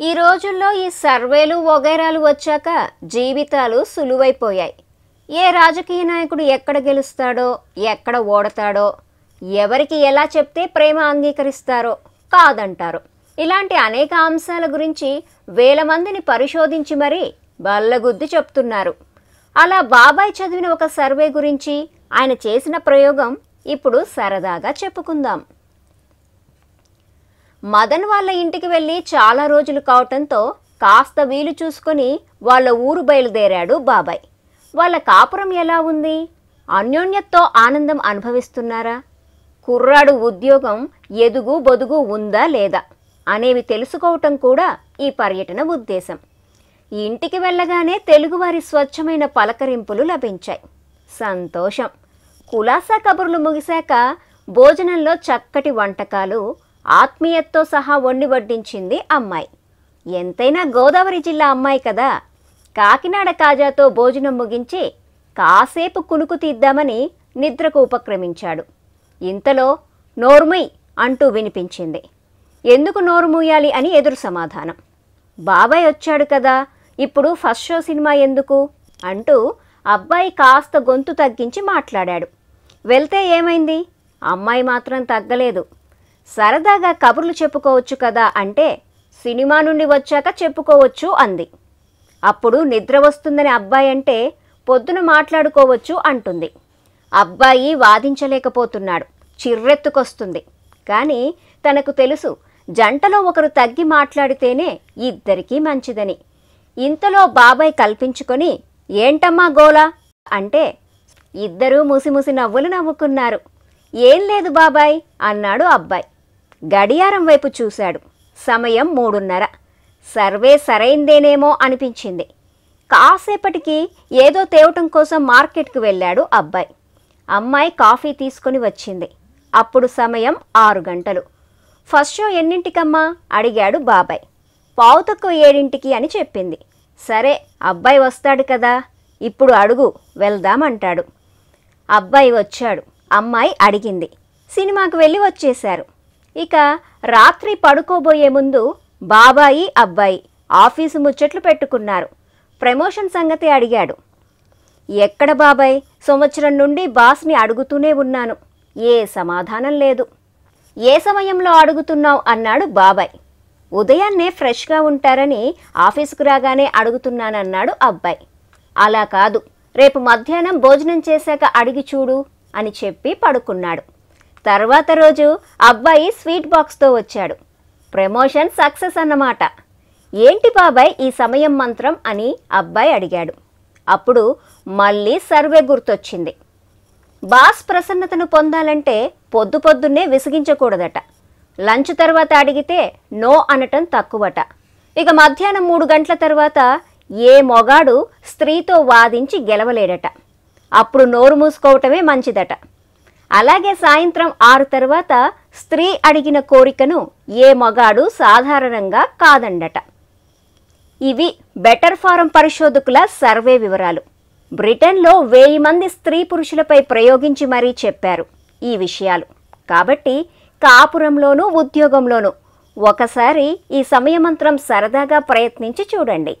ఈ రోజుల్లో ఈ సర్వేలు వగైరాలు వచ్చాక జీవితాలు సులువైపోయాయి. ఏ రాజకీయ నాయకుడు ఎక్కడ గెలుస్తాడో ఎక్కడ ఓడతాడో ఎవరికి ఎలా చెప్తే ప్రేమ అంగీకరిస్తారో కాదంటారు. ఇలాంటి అనేక అంశాల గురించి వేల మందిని పరిశోధించి మరీ బల్లగుద్ది చెప్తున్నారు. అలా బాబాయ్ చదివిన ఒక సర్వే గురించి ఆయన చేసిన ప్రయోగం ఇప్పుడు సరదాగా చెప్పుకుందాం. మదన్ వాళ్ళ ఇంటికి వెళ్ళి చాలా రోజులు కావటంతో కాస్త వీలు చూసుకొని వాళ్ళ ఊరు బయలుదేరాడు బాబాయ్. వాళ్ళ కాపురం ఎలా ఉంది? అన్యోన్యతతో ఆనందం అనుభవిస్తున్నారా? కుర్రాడు ఉద్యోగం ఎదుగు బొదుగు ఉందా లేదా అనేవి తెలుసుకోవటం కూడా ఈ పర్యటన ఉద్దేశం. ఇంటికి వెళ్ళగానే తెలుగువారి స్వచ్ఛమైన పలకరింపులు లభించాయి. సంతోషం. కులాసా కబుర్లు ముగిశాక భోజనంలో చక్కటి వంటకాలు ఆత్మీయతతో సహా వండి వడ్డించింది అమ్మాయి. ఎంతైనా గోదావరి జిల్లా అమ్మాయి కదా. కాకినాడ కాజాతో భోజనం ముగించి కాసేపు కునుకు తీద్దామని నిద్రకు ఉపక్రమించాడు. ఇంతలో నోర్ముయ్ అంటూ వినిపించింది. ఎందుకు నోరు మూయాలి అని ఎదురు సమాధానం. బాబాయ్ వచ్చాడు కదా ఇప్పుడు ఫస్ట్ షో సినిమా ఎందుకు? అంటూ అబ్బాయి కాస్త గొంతు తగ్గించి మాట్లాడాడు. వెళ్తే ఏమైంది? అమ్మాయి మాత్రం తగ్గలేదు. సరదాగా కబుర్లు చెప్పుకోవచ్చు కదా అంటే సినిమా నుండి వచ్చాక చెప్పుకోవచ్చు అంది. అప్పుడు నిద్ర వస్తుందని అబ్బాయి అంటే పొద్దున మాట్లాడుకోవచ్చు అంటుంది. అబ్బాయి వాదించలేకపోతున్నాడు చిర్రెత్తుకొస్తుంది. కానీ తనకు తెలుసు జంటలో ఒకరు తగ్గి మాట్లాడితేనే ఇద్దరికీ మంచిదని. ఇంతలో బాబాయ్ కల్పించుకొని ఏంటమ్మా గోలా? అంటే ఇద్దరూ ముసిముసి నవ్వులు నవ్వుకున్నారు. ఏం లేదు బాబాయ్ అన్నాడు అబ్బాయి. గడియారం వైపు చూశాడు. సమయం మూడున్నర. సర్వే సరైందేనేమో అనిపించింది. కాసేపటికి ఏదో తేవటం కోసం మార్కెట్కు వెళ్ళాడు అబ్బాయి. అమ్మాయి కాఫీ తీసుకొని వచ్చింది. అప్పుడు సమయం ఆరు గంటలు. ఫస్ట్ షో ఎన్నింటికమ్మా? అడిగాడు బాబాయ్. పావు తక్కువ ఏడింటికి అని చెప్పింది. సరే అబ్బాయి వస్తాడు కదా. ఇప్పుడు అడుగు వెళ్దామంటాడు. అబ్బాయి వచ్చాడు. అమ్మాయి అడిగింది. సినిమాకు వెళ్ళి వచ్చేశారు. ఇక రాత్రి పడుకోబోయే ముందు బాబాయి అబ్బాయి ఆఫీసు ముచ్చట్లు పెట్టుకున్నారు. ప్రమోషన్ సంగతి అడిగాడు. ఎక్కడ బాబాయ్? సంవత్సరం నుండి బాస్ని అడుగుతూనే ఉన్నాను. ఏ సమాధానం లేదు. ఏ సమయంలో అడుగుతున్నావు? అన్నాడు బాబాయ్. ఉదయాన్నే ఫ్రెష్గా ఉంటారని ఆఫీసుకు రాగానే అడుగుతున్నానన్నాడు అబ్బాయి. అలా కాదు. రేపు మధ్యాహ్నం భోజనం చేశాక అడిగి చూడు అని చెప్పి పడుకున్నాడు. తర్వాత రోజు అబ్బాయి స్వీట్ బాక్స్తో వచ్చాడు. ప్రమోషన్ సక్సెస్ అన్నమాట. ఏంటి బాబాయ్ ఈ సమయం మంత్రం అని అబ్బాయి అడిగాడు. అప్పుడు మళ్ళీ సర్వే గుర్తొచ్చింది. బాస్ ప్రసన్నతను పొందాలంటే పొద్దు పొద్దున్నే విసిగించకూడదట. లంచ్ తర్వాత అడిగితే నో అనటం తక్కువట. ఇక మధ్యాహ్నం మూడు గంటల తర్వాత ఏ మొగాడు స్త్రీతో వాదించి గెలవలేడట. అప్పుడు నోరు మూసుకోవటమే మంచిదట. అలాగే సాయంత్రం ఆరు తర్వాత స్త్రీ అడిగిన కోరికను ఏ మగాడు సాధారణంగా కాదండట. ఇవి బెటర్ ఫారం పరిశోధకుల సర్వే వివరాలు. బ్రిటన్లో వెయ్యి మంది స్త్రీ పురుషులపై ప్రయోగించి మరీ చెప్పారు ఈ విషయాలు. కాబట్టి కాపురంలోనూ ఉద్యోగంలోనూ ఒకసారి ఈ సమయమంత్రం సరదాగా ప్రయత్నించి చూడండి.